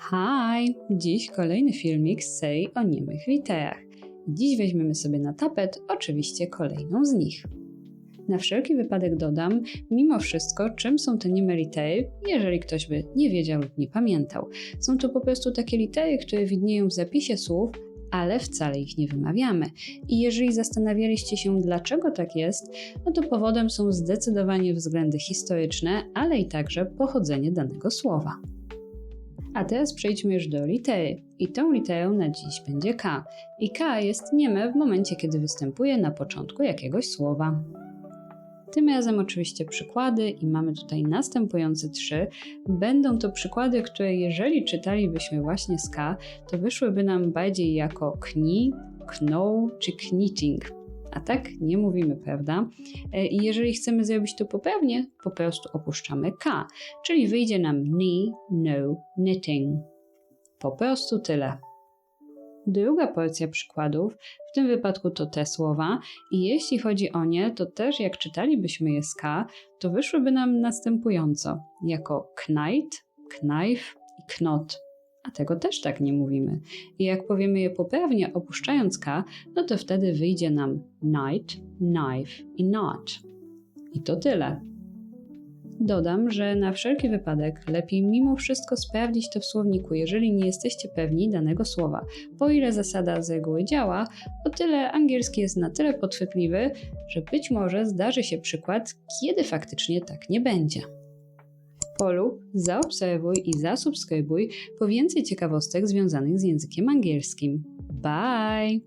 Hi! Dziś kolejny filmik z serii o niemych literach. Dziś weźmiemy sobie na tapet oczywiście kolejną z nich. Na wszelki wypadek dodam, mimo wszystko, czym są te nieme litery, jeżeli ktoś by nie wiedział lub nie pamiętał. Są to po prostu takie litery, które widnieją w zapisie słów, ale wcale ich nie wymawiamy. I jeżeli zastanawialiście się, dlaczego tak jest, no to powodem są zdecydowanie względy historyczne, ale i także pochodzenie danego słowa. A teraz przejdźmy już do litery. I tą literą na dziś będzie K. I K jest nieme w momencie, kiedy występuje na początku jakiegoś słowa. Tym razem oczywiście przykłady i mamy tutaj następujące trzy. Będą to przykłady, które jeżeli czytalibyśmy właśnie z K, to wyszłyby nam bardziej jako kni, know czy knitting. A tak nie mówimy, prawda? E, I jeżeli chcemy zrobić to poprawnie, po prostu opuszczamy K, czyli wyjdzie nam knee, no, knitting. Po prostu tyle. Druga porcja przykładów, w tym wypadku to te słowa, i jeśli chodzi o nie, to też jak czytalibyśmy je z K, to wyszłyby nam następująco, jako knight, knife i knot. A tego też tak nie mówimy. I jak powiemy je poprawnie, opuszczając K, no to wtedy wyjdzie nam night, knife i not. I to tyle. Dodam, że na wszelki wypadek lepiej mimo wszystko sprawdzić to w słowniku, jeżeli nie jesteście pewni danego słowa. Po ile zasada z reguły działa, o tyle angielski jest na tyle podchwytliwy, że być może zdarzy się przykład, kiedy faktycznie tak nie będzie. Polub, zaobserwuj i zasubskrybuj po więcej ciekawostek związanych z językiem angielskim. Bye!